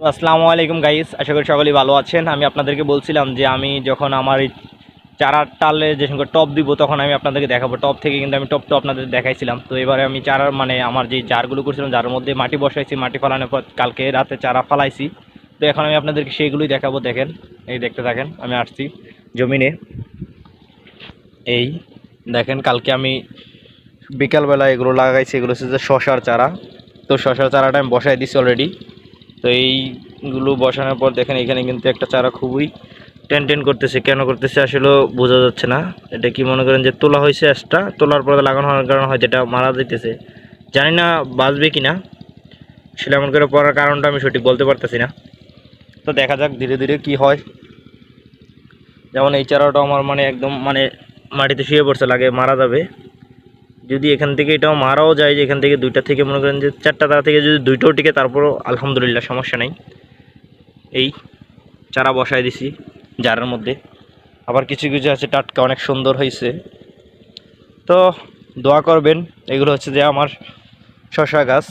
তো আসসালামু আলাইকুম গাইস আশা করি সকলেই ভালো আছেন। আমি আপনাদেরকে বলছিলাম যে আমি যখন আমার এই চারার টালে যে সঙ্গে টপ দিব, তখন আমি আপনাদেরকে দেখাবো। টপ থেকে কিন্তু আমি টপ তো আপনাদের দেখাইছিলাম। তো এবারে আমি চারার মানে আমার যে জারগুলো করছিলাম, যার মধ্যে মাটি বসাইছি, মাটি ফলানোর পর কালকে রাতে চারা ফালাইছি। তো এখন আমি আপনাদেরকে সেইগুলোই দেখাবো, দেখেন। এই দেখতে থাকেন, আমি আসছি জমিনে। এই দেখেন, কালকে আমি বিকালবেলা এগুলো লাগাইছি, এগুলো হচ্ছে যে শশার চারা। তো শশার চারাটা আমি বসাই দিছি অলরেডি তো এইগুলো বসানোর পর দেখেন এখানে কিন্তু একটা চারা খুবই টেন টেন করতেছে, কেন করতেছে আসলে বোঝা যাচ্ছে না। এটা কি মনে করেন যে তোলা হয়েছে একটা তোলার পরে লাগানো হওয়ার কারণে হয়তো এটা মারা যাইতেছে। জানি না বাঁচবে কি না সেটা এমন করে পড়ার কারণটা আমি সঠিক বলতে পারতেছি না। তো দেখা যাক ধীরে ধীরে কি হয়। যেমন এই চারাটা আমার মানে একদম মানে মাটিতে শুয়ে পড়ছে, লাগে মারা যাবে। যদি এখান থেকে এটাও মারাও যায় যে এখান থেকে দুইটা থেকে মনে করেন যে চারটা তারা থেকে যদি দুইটাও টিকে, তারপরও আলহামদুলিল্লাহ সমস্যা নেই। এই চারা বসায় দিছি জারের মধ্যে। আবার কিছু কিছু আছে টাটকা অনেক সুন্দর হয়েছে। তো দোয়া করবেন, এগুলো হচ্ছে যে আমার শশা গাছ।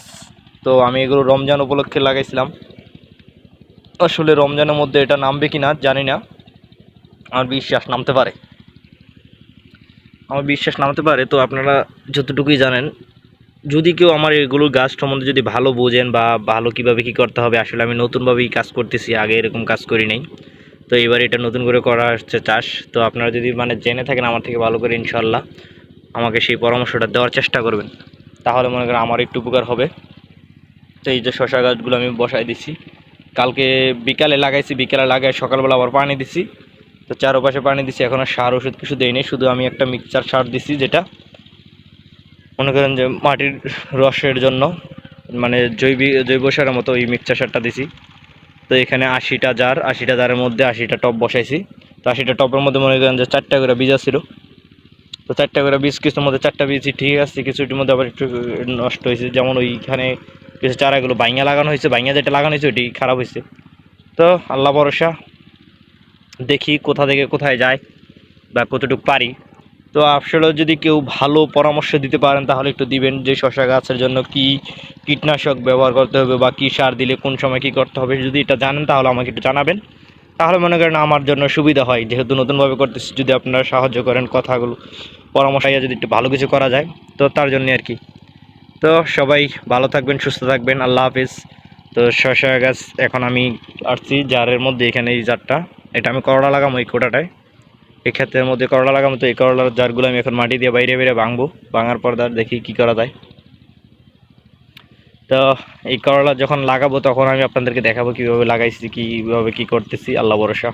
তো আমি এগুলো রমজান উপলক্ষে লাগাইছিলাম। আসলে রমজানের মধ্যে এটা নামবে কি না জানি না। আমার বিশ্বাস নামতে পারে। আমার বিশ্বাস নামতে পারে, তো আপনারা যতটুকুই জানেন, যদি কেউ আমার এগুলোর গাছ সম্বন্ধে যদি ভালো বোঝেন বা ভালো কীভাবে কি করতে হবে, আসলে আমি নতুনভাবেই কাজ করতেছি, আগে এরকম কাজ করি নাই। তো এবার এটা নতুন করে করা হচ্ছে চাষ, তো আপনারা যদি মানে জেনে থাকেন আমার থেকে ভালো করে ইনশাল্লাহ আমাকে সেই পরামর্শটা দেওয়ার চেষ্টা করবেন। তাহলে মনে করেন আমার একটু উপকার হবে। তো এই যে শশা গাছগুলো আমি বসাই দিছি কালকে বিকালে লাগাইছি, বিকালে লাগাই সকালবেলা আবার পানি দিছি তো চারপাশে পানি দিছি এখনও সার ওষুধ কিছু দেয়নি শুধু আমি একটা মিক্সচার সার দিছি যেটা মনে করেন যে মাটির রসের জন্য মানে জৈবিক জৈব সারের মতো ওই মিক্সচার সারটা দিছি। তো এখানে আশিটা জার, আশিটা জারের মধ্যে আশিটা টপ বসাইছি। তো আশিটা টপের মধ্যে মনে করেন যে চারটা করে বীজ ছিল তো চারটা করে বীজ, কিছুর মধ্যে চারটা বীজ ঠিক আছে, কিছুটির মধ্যে আবার একটু নষ্ট হয়েছে। যেমন ওইখানে কিছু চারাগুলো বাইঙা লাগানো হয়েছে বাইঙা যেটা লাগানো হয়েছে, ওইটি খারাপ হয়েছে। তো আল্লাহ ভরসা দেখি কোথা থেকে কোথায় যায় বা কতটুকু পারি। তো আসলে যদি কেউ ভালো পরামর্শ দিতে পারেন, তাহলে একটু দিবেন যে শশা গাছের জন্য কি কীটনাশক ব্যবহার করতে হবে বা কী সার দিলে কোন সময় কী করতে হবে, যদি এটা জানেন তাহলে আমাকে একটু জানাবেন। তাহলে মনে করেন আমার জন্য সুবিধা হয়, যেহেতু নতুনভাবে করতেছি, যদি আপনারা সাহায্য করেন কথাগুলো, পরামর্শ যদি একটু ভালো কিছু করা যায়, তো তার জন্য আর কি। তো সবাই ভালো থাকবেন, সুস্থ থাকবেন, আল্লাহ হাফিজ। তো শশা গাছ এখন আমি আসছি জারের মধ্যে এখানে এই জারটা। এটা আমি করলা লাগাম ওই কোটাটায়। এই ক্ষেত্রের মধ্যে করলা লাগাম, তো এই করলার জারগুলো আমি এখন মাটি দিয়ে বাইরে বাইরে ভাঙবো। ভাঙার পর দেখি কি করা যায়। তো এই করলা যখন লাগাবো তখন আমি আপনাদেরকে দেখাবো কীভাবে লাগাইছি, কীভাবে কি করতেছি। আল্লাহ ভরসা।